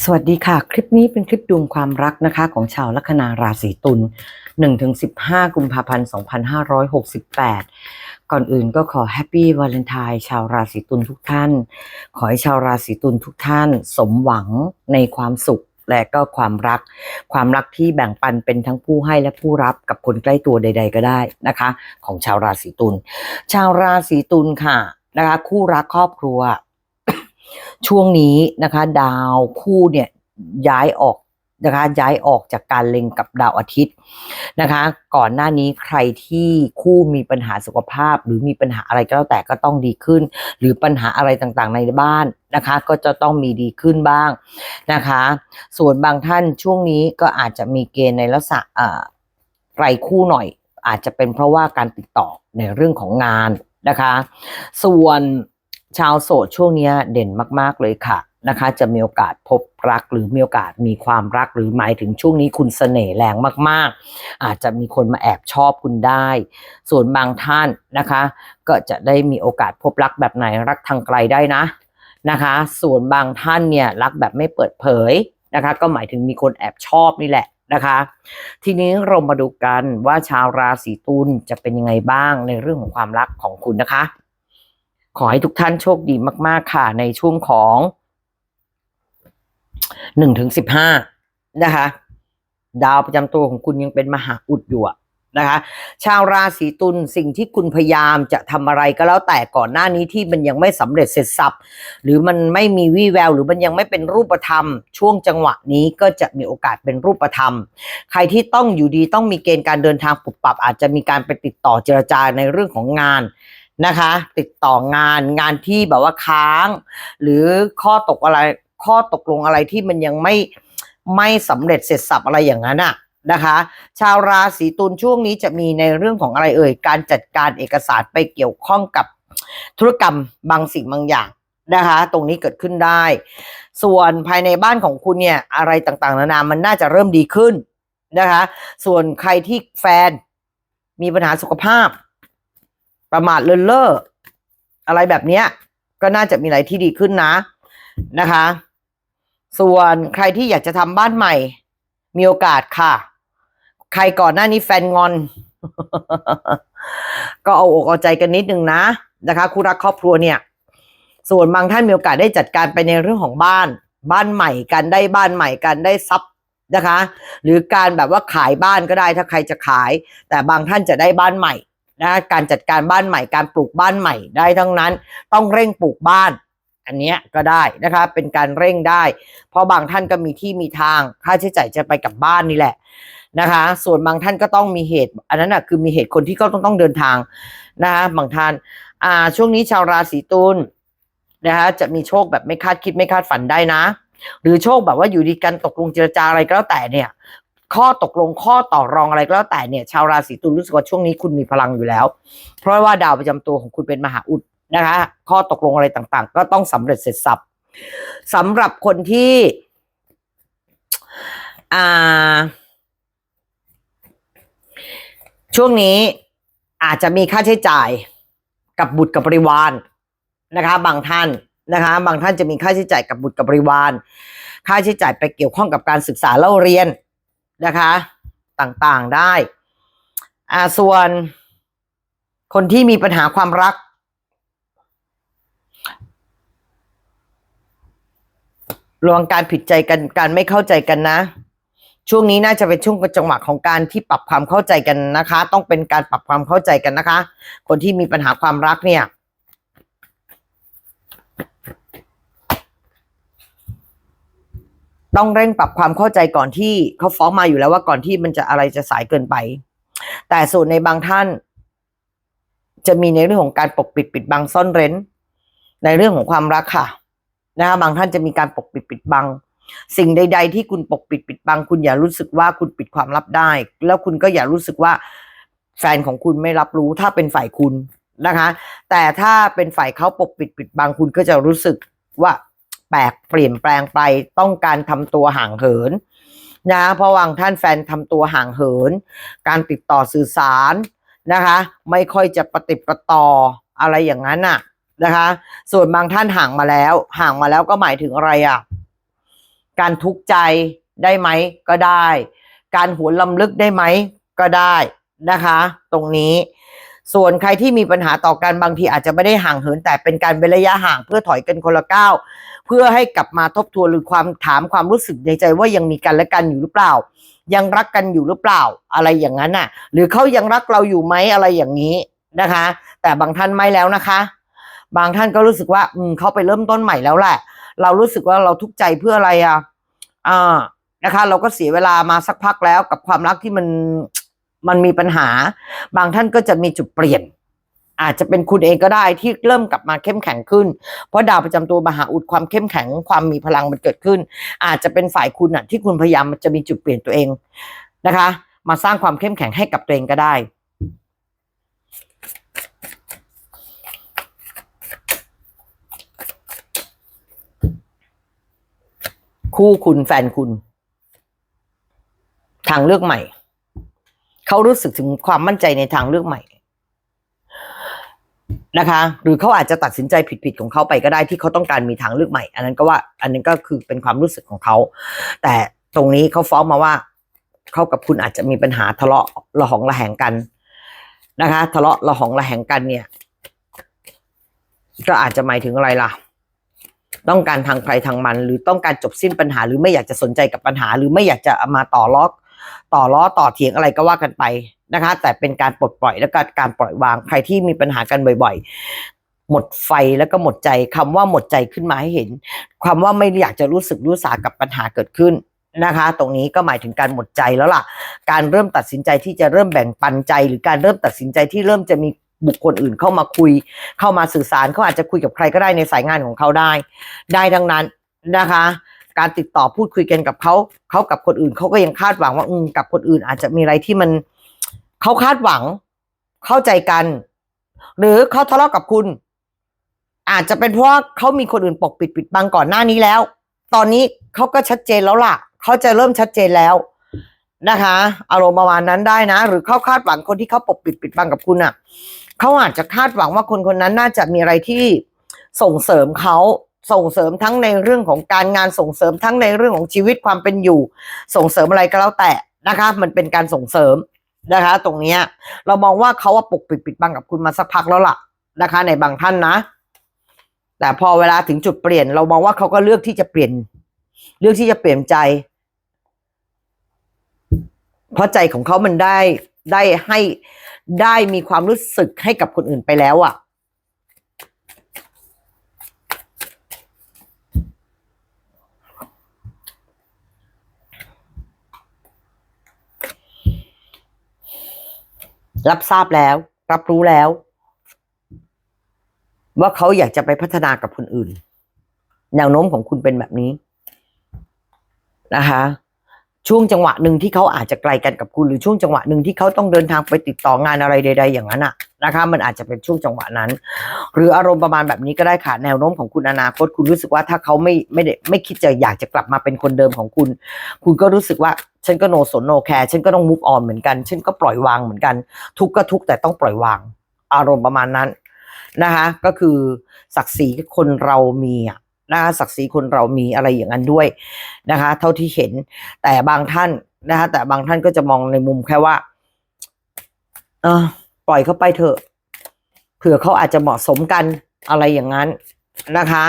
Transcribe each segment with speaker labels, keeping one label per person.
Speaker 1: สวัสดีค่ะ คลิปนี้เป็นคลิปดวงความรักนะคะ ของชาวลัคนาราศีตุล1-15 กุมภาพันธ์ 2568 ก่อนอื่นก็ขอแฮปปี้วาเลนไทน์ชาวราศีตุลทุกท่าน ขอให้ชาวราศีตุลทุกท่าน สมหวังในความสุขและก็ความรัก ความรักที่แบ่งปันเป็นทั้งผู้ให้และผู้รับกับคนใกล้ตัวใด ๆ ก็ได้นะคะ ของชาวราศีตุลชาวราศีตุลค่ะนะคะ คู่รักครอบครัว ช่วงนี้นะคะดาวคู่เนี่ยย้ายออกนะคะย้ายออกจากการเล็งกับดาวอาทิตย์นะคะ ก่อนหน้านี้ใครที่คู่มีปัญหาสุขภาพ หรือมีปัญหาอะไรก็แล้วแต่ก็ต้องดีขึ้น หรือปัญหาอะไรต่างๆในบ้านนะคะ ก็จะต้องมีดีขึ้นบ้างนะคะ ส่วนบางท่านช่วงนี้ก็อาจจะมีเกณฑ์ในลักษณะอ่อไกลคู่หน่อย อาจจะเป็นเพราะว่าการติดต่อในเรื่องของงานนะคะ ส่วน ชาวโสดช่วงเนี้ยเด่นมากๆเลยค่ะนะคะ จะมีโอกาสพบรักหรือมีโอกาสมีความรักหรือหมายถึงช่วงนี้คุณเสน่ห์แรงมาก ๆ อาจจะมีคนมาแอบชอบคุณได้ ส่วนบางท่านนะคะ ก็จะได้มีโอกาสพบรักแบบไหนรักทางไกลได้นะนะคะ ส่วนบางท่านเนี่ยรักแบบไม่เปิดเผยนะคะ ก็หมายถึงมีคนแอบชอบนี่แหละนะคะ ทีนี้เรามาดูกันว่าชาวราศีตุลจะเป็นยังไงบ้างในเรื่องของความรักของคุณนะคะ ขอให้ทุกท่านโชคดีมาก ๆ ค่ะ ในช่วงของหนึ่งถึงสิบห้านะคะ ดาวประจำตัวของคุณยังเป็นมหาอุดอยู่นะคะ ชาวราศีตุลสิ่งที่คุณพยายามจะทำอะไรก็แล้วแต่ก่อนหน้านี้ที่มันยังไม่สำเร็จเสร็จสับหรือมันไม่มีวี่แวว หรือมันยังไม่เป็นรูปธรรม ช่วงจังหวะนี้ก็จะมีโอกาสเป็นรูปธรรม ใครที่ต้องอยู่ดีต้องมีเกณฑ์การเดินทางปรับปรับ อาจจะมีการไปติดต่อเจรจาในเรื่องของงาน นะคะ ติดต่องานงานที่แบบว่าค้าง หรือข้อตกอะไร ข้อตกลงอะไรที่มันยังไม่ไม่สำเร็จเสร็จสับอะไรอย่างนั้นอะนะคะ ชาวราศีตุลช่วงนี้จะมีในเรื่องของอะไรเอ่ย การจัดการเอกสารไปเกี่ยวข้องกับธุรกรรมบางสิ่งบางอย่างนะคะ ตรงนี้เกิดขึ้นได้ ส่วนภายในบ้านของคุณเนี่ยอะไรต่างๆ นานามันน่าจะเริ่มดีขึ้นนะคะ ส่วนใครที่แฟนมีปัญหาสุขภาพ ประมาทเลินเล่ออะไรแบบเนี้ย ก็น่าจะมีอะไรที่ดีขึ้นนะนะคะ ส่วนใครที่อยากจะทำบ้านใหม่ มีโอกาสค่ะ ใครก่อนหน้านี้แฟนงอน ก็เอาอกเอาใจกันนิดนึงนะนะคะคู่รักครอบครัวเนี่ย ส่วนบางท่านมีโอกาสได้จัดการไปในเรื่องของบ้าน บ้านใหม่กันได้บ้านใหม่กันได้ทรัพย์นะคะ หรือการแบบว่าขายบ้านก็ได้ถ้าใครจะขาย แต่บางท่านจะได้บ้านใหม่ นะการจัดการบ้านใหม่การปลูกบ้านใหม่ได้ทั้งนั้น ต้องเร่งปลูกบ้าน อันเนี้ยก็ได้นะคะเป็นการเร่งได้ เพราะบางท่านก็มีที่มีทางค่าใช้จ่ายจะไปกับบ้านนี่แหละนะคะ ส่วนบางท่านก็ต้องมีเหตุ อันนั้นอะคือมีเหตุคนที่ก็ต้องต้องเดินทางนะคะบางท่านอ่าช่วงนี้ชาวราศีตุลนะคะจะมีโชคแบบไม่คาดคิดไม่คาดฝันได้นะ หรือโชคแบบว่าอยู่ดีกันตกลงเจรจาอะไรก็แล้วแต่เนี่ย ข้อตกลงข้อต่อรองอะไรก็แล้วแต่เนี่ยชาวราศีตุลรู้สึกว่าช่วงนี้คุณมีพลังอยู่แล้ว เพราะว่าดาวประจำตัวของคุณเป็นมหาอุดนะคะ ข้อตกลงอะไรต่างๆ ก็ต้องสำเร็จเสร็จสับสำหรับคนที่อ่าช่วงนี้อาจจะมีค่าใช้จ่ายกับบุตรกับบริวารนะคะ บางท่านนะคะ บางท่านจะมีค่าใช้จ่ายกับบุตรกับบริวาร ค่าใช้จ่ายไปเกี่ยวข้องกับการศึกษาเล่าเรียน นะคะต่างๆได้อ่าส่วนคนที่มีปัญหาความรักระวังการผิดใจกันการไม่เข้าใจกันนะ ช่วงนี้น่าจะเป็นช่วงจังหวะของการที่ปรับความเข้าใจกันนะคะ ต้องเป็นการปรับความเข้าใจกันนะคะ คนที่มีปัญหาความรักเนี่ย ต้องเร่งปรับความเข้าใจก่อนที่เขาฟ้องมาอยู่แล้วว่าก่อนที่มันจะอะไรจะสายเกินไป แต่ส่วนในบางท่าน จะมีในเรื่องของการปกปิดปิดบังซ่อนเร้น ในเรื่องของความรักค่ะนะคะบางท่านจะมีการปกปิดปิดบัง สิ่งใด ๆ ที่คุณปกปิดปิดบัง คุณอย่ารู้สึกว่าคุณปิดความลับได้ แล้วคุณก็อย่ารู้สึกว่าแฟนของคุณไม่รับรู้ถ้าเป็นฝ่ายคุณนะคะ แต่ถ้าเป็นฝ่ายเขาปกปิดปิดบังคุณก็จะรู้สึกว่า แปลกเปลี่ยนแปลงไปต้องการทำตัวห่างเหินนะเพราะวางท่านแฟนทำตัวห่างเหิน การติดต่อสื่อสารนะคะ ไม่ค่อยจะปฏิประต่ออะไรอย่างนั้นน่ะนะคะ ส่วนบางท่านห่างมาแล้ว ห่างมาแล้วก็หมายถึงอะไรอะการทุกข์ใจได้ไหมก็ได้ การหวนลำลึกได้ไหมก็ได้นะคะ ตรงนี้ ส่วนใครที่มีปัญหาต่อกันบางทีอาจจะไม่ได้ห่างเหินแต่เป็นการเว้นระยะห่างเพื่อถอยกันคนละก้าว เพื่อให้กลับมาทบทวนหรือความถามความรู้สึกในใจว่ายังมีกันและกันอยู่หรือเปล่า ยังรักกันอยู่หรือเปล่า อะไรอย่างนั้นน่ะ หรือเขายังรักเราอยู่ไหมอะไรอย่างนี้นะคะ แต่บางท่านไม่แล้วนะคะ บางท่านก็รู้สึกว่า อืมเขาไปเริ่มต้นใหม่แล้วแหละ เรารู้สึกว่าเราทุกข์ใจเพื่ออะไรอะอ่านะคะ เราก็เสียเวลามาสักพักแล้วกับความรักที่มันมันมีปัญหา บางท่านก็จะมีจุดเปลี่ยน อาจจะเป็นคุณเองก็ได้ที่เริ่มกลับมาเข้มแข็งขึ้น เพราะดาวประจำตัวมหาอุดความเข้มแข็งความมีพลังมันเกิดขึ้น อาจจะเป็นฝ่ายคุณอะที่คุณพยายามมันจะมีจุดเปลี่ยนตัวเองนะคะ มาสร้างความเข้มแข็งให้กับตัวเองก็ได้คู่คุณแฟนคุณ ทางเลือกใหม่ เขารู้สึกถึงความมั่นใจในทางเลือกใหม่ นะคะ หรือเขาอาจจะตัดสินใจผิดๆของเขาไปก็ได้ที่เขาต้องการมีทางเลือกใหม่ อันนั้นก็ว่า อันนั้นก็คือเป็นความรู้สึกของเขา แต่ตรงนี้เขาฟ้องมาว่าเขากับคุณอาจจะมีปัญหาทะเลาะระหองระแหงกันนะคะ ทะเลาะระหองระแหงกันเนี่ย ก็อาจจะหมายถึงอะไรล่ะ ต้องการทางใครทางมัน หรือต้องการจบสิ้นปัญหา หรือไม่อยากจะสนใจกับปัญหา หรือไม่อยากจะมาต่อล้อ ต่อล้อต่อเถียงอะไรก็ว่ากันไปนะคะ แต่เป็นการปลดปล่อยและการการปล่อยวางใครที่มีปัญหากันบ่อย ๆ หมดไฟแล้วก็หมดใจคำว่าหมดใจขึ้นมาให้เห็น ความว่าไม่อยากจะรู้สึกรู้สากับปัญหาเกิดขึ้นนะคะ ตรงนี้ก็หมายถึงการหมดใจแล้วล่ะ การเริ่มตัดสินใจที่จะเริ่มแบ่งปันใจ หรือการเริ่มตัดสินใจที่เริ่มจะมีบุคคลอื่นเข้ามาคุย เข้ามาสื่อสารเขาอาจจะคุยกับใครก็ได้ในสายงานของเขาได้ ได้ทั้งนั้นนะคะ การติดต่อพูดคุยกันกับเขาเขากับคนอื่นเขาก็ยังคาดหวังว่าอืมกับคนอื่น อาจจะมีอะไรที่มันเขาคาดหวัง เข้าใจกัน หรือเขาทะเลาะกับคุณ อาจจะเป็นเพราะเขามีคนอื่นปกปิดปิดบังก่อนหน้านี้แล้ว ตอนนี้เขาก็ชัดเจนแล้วล่ะเขาจะเริ่มชัดเจนแล้วนะคะ อารมณ์ประมาณนั้นได้นะ หรือเขาคาดหวังคนที่เขาปกปิดปิดบังกับคุณอะเขาอาจจะคาดหวังว่าคนคนนั้นน่าจะมีอะไรที่ส่งเสริมเขา ส่งเสริมทั้งในเรื่องของการงานส่งเสริมทั้งในเรื่องของชีวิตความเป็นอยู่ ส่งเสริมอะไรก็แล้วแต่นะคะ มันเป็นการส่งเสริมนะคะ ตรงนี้เรามองว่าเขาว่าปกปิดปิดบังกับคุณมาสักพักแล้วล่ะนะคะ ในบางท่านนะ แต่พอเวลาถึงจุดเปลี่ยน เรามองว่าเขาก็เลือกที่จะเปลี่ยน เลือกที่จะเปลี่ยนใจ เพราะใจของเขามันได้ได้ให้ได้มีความรู้สึกให้กับคนอื่นไปแล้วอะ่ะ รับทราบแล้ว รับรู้แล้ว ว่าเขาอยากจะไปพัฒนากับคนอื่น แนวโน้มของคุณเป็นแบบนี้นะคะช่วงจังหวะหนึ่งที่เขาอาจจะไกลกันกับคุณหรือช่วงจังหวะหนึ่งที่เขาต้องเดินทางไปติดต่องานอะไรใด ๆ อย่างนั้นอะนะคะ มันอาจจะเป็นช่วงจังหวะนั้น หรืออารมณ์ประมาณแบบนี้ก็ได้ค่ะแนวโน้มของคุณอนาคต คุณรู้สึกว่าถ้าเขาไม่ไม่ได้ไม่คิดจะอยากจะกลับมาเป็นคนเดิมของคุณ คุณก็รู้สึกว่า ฉันก็โนสนโนแคร์ฉันก็ต้องมุกออนเหมือนกัน ฉันก็ปล่อยวางเหมือนกัน ทุกก็ทุกแต่ต้องปล่อยวาง อารมณ์ประมาณนั้นนะคะ ก็คือศักดิ์ศรีคนเรามีอะนะคะศักดิ์ศรีคนเรามีอะไรอย่างนั้นด้วยนะคะ เท่าที่เห็นแต่บางท่านนะคะแต่บางท่านก็จะมองในมุมแค่ว่าเออปล่อยเขาไปเถอะเผื่อเขาอาจจะเหมาะสมกันอะไรอย่างนั้นนะคะ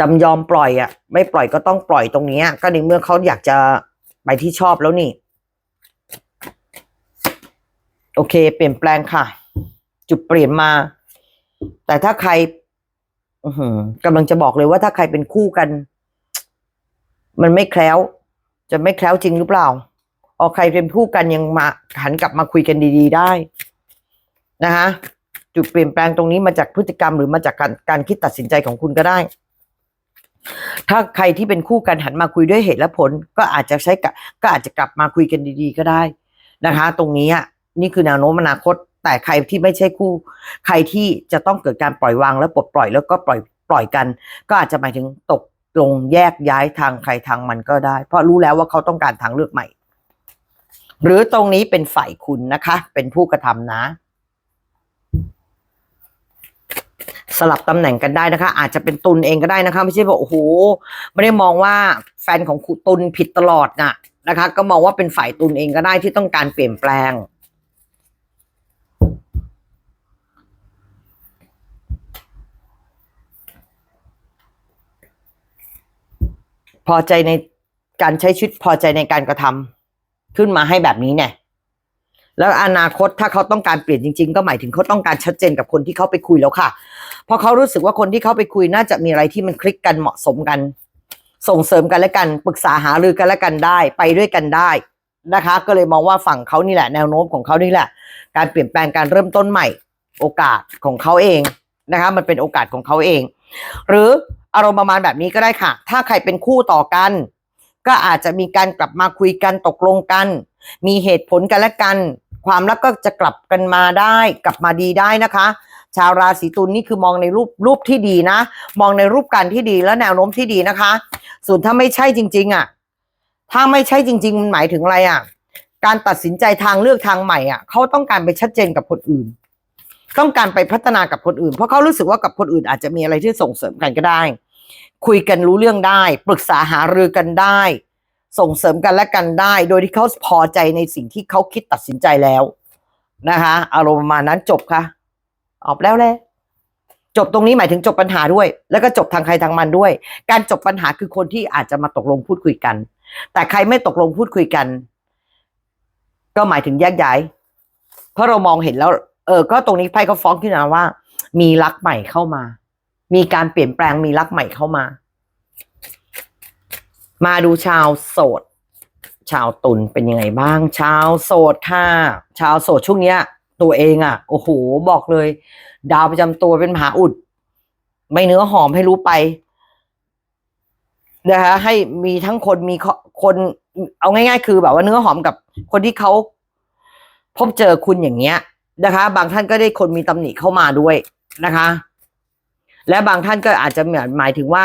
Speaker 1: จำยอมปล่อยอะ ไม่ปล่อยก็ต้องปล่อยตรงนี้ก็ในเมื่อเขาอยากจะไปที่ชอบแล้วนี่ โอเค เปลี่ยนแปลงค่ะ จุดเปลี่ยนมา แต่ถ้าใครกำลังจะบอกเลยว่าถ้าใครเป็นคู่กัน มันไม่แคล้ว จะไม่แคล้วจริงหรือเปล่าเอาใครเป็นคู่กันยังมาหันกลับมาคุยกันดี ๆ ได้นะคะจุดเปลี่ยนแปลงตรงนี้มาจากพฤติกรรมหรือมาจากการการคิดตัดสินใจของคุณก็ได้ ถ้าใครที่เป็นคู่กันหันมาคุยด้วยเหตุและผล ก็อาจจะใช้กับก็อาจจะกลับมาคุยกันดี ๆ ก็ได้นะคะ ตรงนี้อะนี่คือแนวโน้มอนาคต แต่ใครที่ไม่ใช่คู่ ใครที่จะต้องเกิดการปล่อยวางแล้วปลดปล่อยแล้วก็ปล่อยปล่อยกัน ก็อาจจะหมายถึงตกลงแยกย้ายทางใครทางมันก็ได้ เพราะรู้แล้วว่าเขาต้องการทางเลือกใหม่ หรือตรงนี้เป็นฝ่ายคุณนะคะ เป็นผู้กระทำนะ สลับตำแหน่งกันได้นะคะ อาจจะเป็นตุลเองก็ได้นะคะ ไม่ใช่บอกโอ้โหไม่ได้มองว่าแฟนของคุณตุลผิดตลอดน่ะนะคะ ก็มองว่าเป็นฝ่ายตุลเองก็ได้ที่ต้องการเปลี่ยนแปลงพอใจในการใช้ชีวิตพอใจในการกระทำขึ้นมาให้แบบนี้เนี่ย แล้วอนาคตถ้าเขาต้องการเปลี่ยนจริง ๆ ก็หมายถึงเขาต้องการชัดเจนกับคนที่เขาไปคุยแล้วค่ะ เพราะเขารู้สึกว่าคนที่เขาไปคุยน่าจะมีอะไรที่มันคลิกกันเหมาะสมกัน ส่งเสริมกันและกันปรึกษาหารือกันและกันได้ ไปด้วยกันได้นะคะ ก็เลยมองว่าฝั่งเขานี่แหละแนวโน้มของเขานี่แหละ การเปลี่ยนแปลงการเริ่มต้นใหม่ โอกาสของเขาเองนะคะ มันเป็นโอกาสของเขาเอง หรืออารมณ์ประมาณแบบนี้ก็ได้ค่ะ ถ้าใครเป็นคู่ต่อกัน ก็อาจจะมีการกลับมาคุยกันตกลงกัน มีเหตุผลกันและกัน ความรักก็จะกลับกันมาได้กลับมาดีได้นะคะ ชาวราศีตุลนี่คือมองในรูปรูปที่ดีนะ มองในรูปการที่ดีและแนวโน้มที่ดีนะคะ ส่วนถ้าไม่ใช่จริง ๆอะถ้าไม่ใช่จริง ๆ มันหมายถึงอะไรอะ การตัดสินใจทางเลือกทางใหม่อะเขาต้องการไปชัดเจนกับคนอื่น ต้องการไปพัฒนากับคนอื่น เพราะเขารู้สึกว่ากับคนอื่นอาจจะมีอะไรที่ส่งเสริมกันก็ได้ คุยกันรู้เรื่องได้ ปรึกษาหารือกันได้ ส่งเสริมกันและกันได้ โดยที่เขาพอใจในสิ่งที่เขาคิดตัดสินใจแล้วนะคะอารมณ์ประมาณนั้นจบค่ะออกแล้วแหละจบตรงนี้หมายถึงจบปัญหาด้วย แล้วก็จบทางใครทางมันด้วย การจบปัญหาคือคนที่อาจจะมาตกลงพูดคุยกัน แต่ใครไม่ตกลงพูดคุยกัน ก็หมายถึงแยกย้าย เพราะเรามองเห็นแล้ว เออ ก็ตรงนี้ไพ่ก็ฟ้องขึ้นมาว่า มีรักใหม่เข้ามา มีการเปลี่ยนแปลงมีรักใหม่เข้ามา มาดูชาวโสด ชาวตุลเป็นยังไงบ้าง ชาวโสดค่ะ ชาวโสดช่วงเนี้ย ตัวเองอะ โอ้โห บอกเลย ดาวประจำตัวเป็นมหาอุด ไม่เนื้อหอมให้รู้ไปนะคะให้มีทั้งคนมีคนเอาง่าย ๆ คือแบบว่าเนื้อหอมกับคนที่เขาพบเจอคุณอย่างเงี้ยนะคะ บางท่านก็ได้คนมีตำหนิเข้ามาด้วยนะคะ และบางท่านก็อาจจะหมายถึงว่า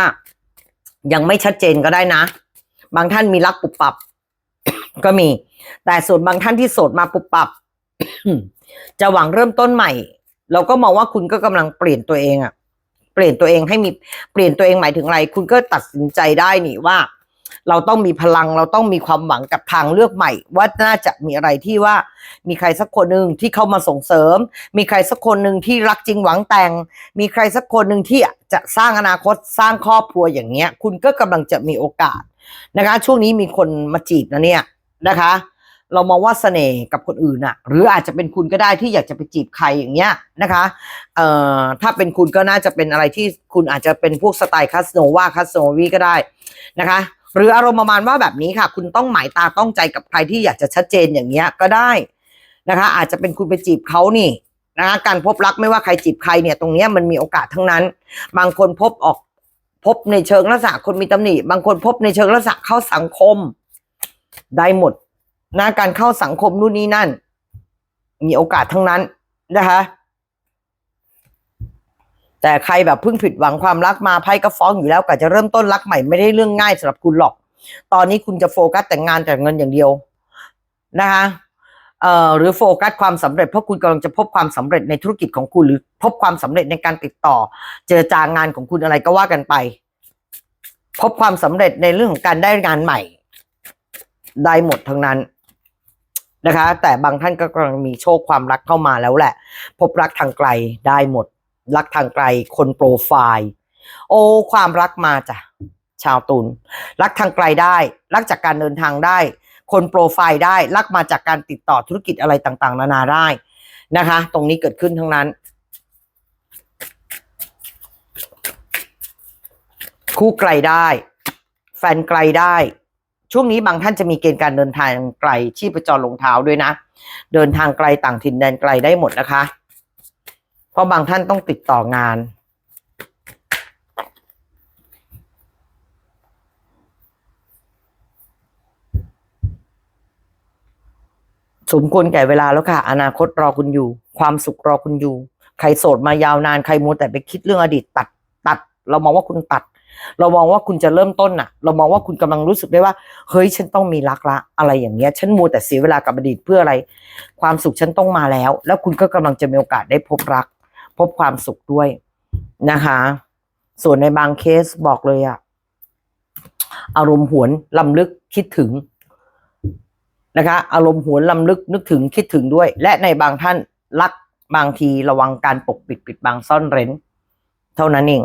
Speaker 1: ยังไม่ชัดเจนก็ได้นะ บางท่านมีรักปุบปับ ก็มี แต่ส่วนบางท่านที่โสดมาปุบปับ จะหวังเริ่มต้นใหม่ เราก็มองว่าคุณก็กำลังเปลี่ยนตัวเองอะเปลี่ยนตัวเองให้มีเปลี่ยนตัวเองหมายถึงอะไร คุณก็ตัดสินใจได้นี่ว่า เราต้องมีพลังเราต้องมีความหวังกับทางเลือกใหม่ ว่าน่าจะมีอะไรที่ว่า มีใครสักคนหนึ่งที่เข้ามาส่งเสริม มีใครสักคนหนึ่งที่รักจริงหวังแต่ง มีใครสักคนหนึ่งที่จะสร้างอนาคตสร้างครอบครัวอย่างเงี้ย คุณก็กำลังจะมีโอกาส นะคะ ช่วงนี้มีคนมาจีบนะเนี่ยนะคะ เรามองว่าเสน่ห์กับคนอื่นอะหรืออาจจะเป็นคุณก็ได้ที่อยากจะไปจีบใครอย่างเงี้ยนะคะเอ่อถ้าเป็นคุณก็น่าจะเป็นอะไรที่คุณอาจจะเป็นพวกสไตล์คาสโนวาคาสโนวีก็ได้นะคะ หรืออารมณ์ประมาณว่าแบบนี้ค่ะ คุณต้องหมายตาต้องใจกับใครที่อยากจะชัดเจนอย่างเงี้ยก็ได้นะคะ อาจจะเป็นคุณไปจีบเขานี่นะคะการพบรักไม่ว่าใครจีบใครเนี่ยตรงเนี้ยมันมีโอกาสทั้งนั้น บางคนพบออก พบในเชิงลักษณะคนมีตำหนิ บางคนพบในเชิงลักษณะเข้าสังคม ได้หมดนะการเข้าสังคมนู่นนี่นั่น มีโอกาสทั้งนั้นนะคะแต่ใครแบบเพิ่งผิดหวังความรักมาไพ่ก็ฟ้องอยู่แล้วก็จะเริ่มต้นรักใหม่ไม่ได้เรื่องง่ายสำหรับคุณหรอก ตอนนี้คุณจะโฟกัสแต่งงานแต่เงินอย่างเดียวนะคะ หรือโฟกัสความสำเร็จเพราะคุณกำลังจะพบความสำเร็จในธุรกิจของคุณ หรือพบความสำเร็จในการติดต่อ เจรจางงานของคุณอะไรก็ว่ากันไป พบความสำเร็จในเรื่องของการได้งานใหม่ ได้หมดทั้งนั้นนะคะ แต่บางท่านก็กำลังมีโชคความรักเข้ามาแล้วแหละ พบรักทางไกลได้หมด รักทางไกล คนโปรไฟล์ โอ้ความรักมาจ้ะชาวตุลรักทางไกลได้ รักจากการเดินทางได้ คนโปรไฟล์ได้รักมาจากการติดต่อธุรกิจอะไรต่างๆ นานาได้นะคะ ตรงนี้เกิดขึ้นทั้งนั้น คู่ไกลได้ แฟนไกลได้ ช่วงนี้บางท่านจะมีเกณฑ์การเดินทางไกลชีพจรลงเท้าด้วยนะ เดินทางไกลต่างถิ่นแดนไกลได้หมดนะคะ เพราะบางท่านต้องติดต่องาน สมควรแก่เวลาแล้วค่ะ อนาคตรอคุณอยู่ ความสุขรอคุณอยู่ ใครโสดมายาวนานใครมัวแต่ไปคิดเรื่องอดีตตัดตัด เรามองว่าคุณตัด เรามองว่าคุณจะเริ่มต้นน่ะ เรามองว่าคุณกำลังรู้สึกได้ว่า เฮ้ยฉันต้องมีรักละอะไรอย่างเงี้ย ฉันมัวแต่เสียเวลากับอดีตเพื่ออะไร ความสุขฉันต้องมาแล้ว แล้วคุณก็กำลังจะมีโอกาสได้พบรัก พบความสุขด้วยนะคะ ส่วนในบางเคสบอกเลยอะอารมณ์หวนลำลึกคิดถึง นะคะอารมณ์หวนลำลึกนึกถึงคิดถึงด้วย และในบางท่านรักบางทีระวังการปกปิดปิดบังซ่อนเร้น เท่านั้นเอง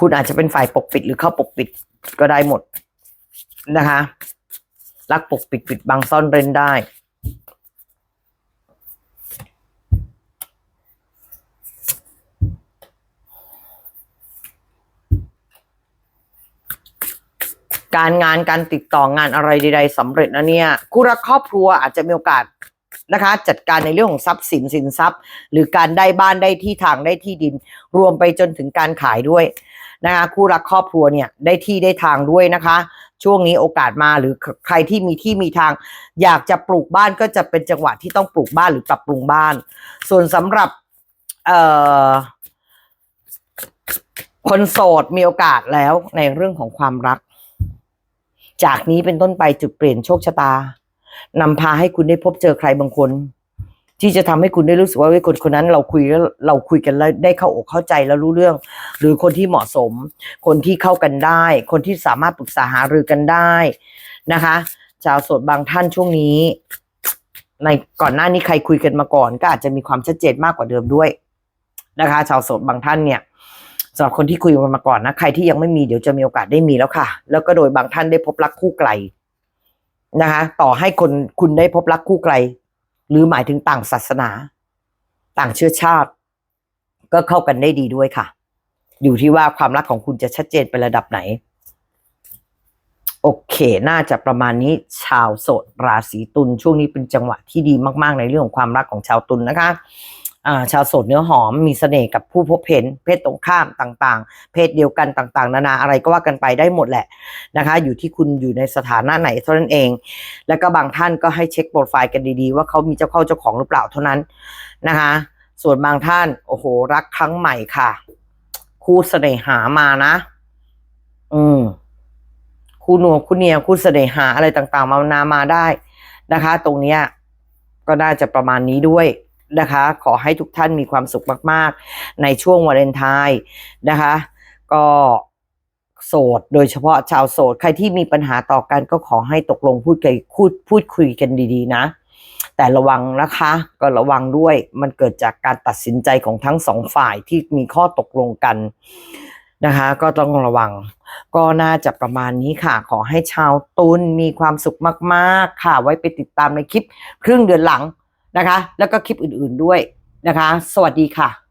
Speaker 1: คุณอาจจะเป็นฝ่ายปกปิดหรือเข้าปกปิดก็ได้หมดนะคะ รักปกปิดปิดบังซ่อนเร้นได้ การงานการติดต่องานอะไรใดๆสำเร็จนะเนี่ยคู่รักครอบครัวอาจจะมีโอกาสนะคะ จัดการในเรื่องของทรัพย์สินสินทรัพย์ หรือการได้บ้านได้ที่ทางได้ที่ดิน รวมไปจนถึงการขายด้วยนะคะคู่รักครอบครัวเนี่ยได้ที่ได้ทางด้วยนะคะ ช่วงนี้โอกาสมาหรือใครที่มีที่มีทาง อยากจะปลูกบ้านก็จะเป็นจังหวะที่ต้องปลูกบ้านหรือปรับปรุงบ้าน ส่วนสำหรับคนโสดมีโอกาสแล้วในเรื่องของความรัก จากนี้เป็นต้นไปจุดเปลี่ยนโชคชะตานำพาให้คุณได้พบเจอใครบางคน ที่จะทำให้คุณได้รู้สึกว่าคนคนนั้นเราคุยแล้วเราคุยกันแล้วได้เข้าอกเข้าใจแล้วรู้เรื่อง หรือคนที่เหมาะสม คนที่เข้ากันได้ คนที่สามารถปรึกษาหารือกันได้นะคะ ชาวโสดบางท่านช่วงนี้ ในก่อนหน้านี้ใครคุยกันมาก่อน ก็อาจจะมีความชัดเจนมากกว่าเดิมด้วยนะคะ ชาวโสดบางท่านเนี่ย สำหรับคนที่คุยกันมาก่อนนะ ใครที่ยังไม่มีเดี๋ยวจะมีโอกาสได้มีแล้วค่ะ แล้วก็โดยบางท่านได้พบรักคู่ไกลนะคะ ต่อให้คนคุณได้พบรักคู่ไกล หรือหมายถึงต่างศาสนา ต่างเชื้อชาติ ก็เข้ากันได้ดีด้วยค่ะ อยู่ที่ว่าความรักของคุณจะชัดเจนเป็นระดับไหน โอเค น่าจะประมาณนี้ชาวโสดราศีตุลช่วงนี้เป็นจังหวะที่ดีมาก ๆ ในเรื่องของความรักของชาวตุลนะคะ ชาวโสดเนื้อหอมมีเสน่ห์กับผู้พบเห็น เพศตรงข้ามต่างๆ เพศเดียวกันต่างๆ นานาอะไรก็ว่ากันไปได้หมดแหละนะคะ อยู่ที่คุณอยู่ในสถานะไหนเท่านั้นเอง แล้วก็บางท่านก็ให้เช็คโปรไฟล์กันดีๆ ว่าเขามีเจ้าเข้าเจ้าของหรือเปล่าเท่านั้นนะคะ ส่วนบางท่านโอ้โห รักครั้งใหม่ค่ะ คู่เสน่หามานะ อืมคู่หนัวคู่เนียคู่เสน่หาอะไรต่างๆ มานามาได้นะคะ ตรงเนี้ยก็น่าจะประมาณนี้ด้วย นะคะ ขอให้ทุกท่านมีความสุขมาก ๆ ในช่วงวาเลนไทน์นะคะ ก็โสด โดยเฉพาะชาวโสด ใครที่มีปัญหาต่อกันก็ขอให้ตกลงพูดคุยพูดพูดคุยกันดีๆ นะ แต่ระวังนะคะ ก็ระวังด้วยมันเกิดจากการตัดสินใจของทั้งสองฝ่ายที่มีข้อตกลงกันนะคะ ก็ต้องระวัง ก็น่าจะประมาณนี้ค่ะ ขอให้ชาวตุลมีความสุขมาก ๆ ค่ะ ไว้ไปติดตามในคลิปครึ่งเดือนหลัง นะคะ แล้วก็คลิปอื่นๆด้วยนะคะ สวัสดีค่ะ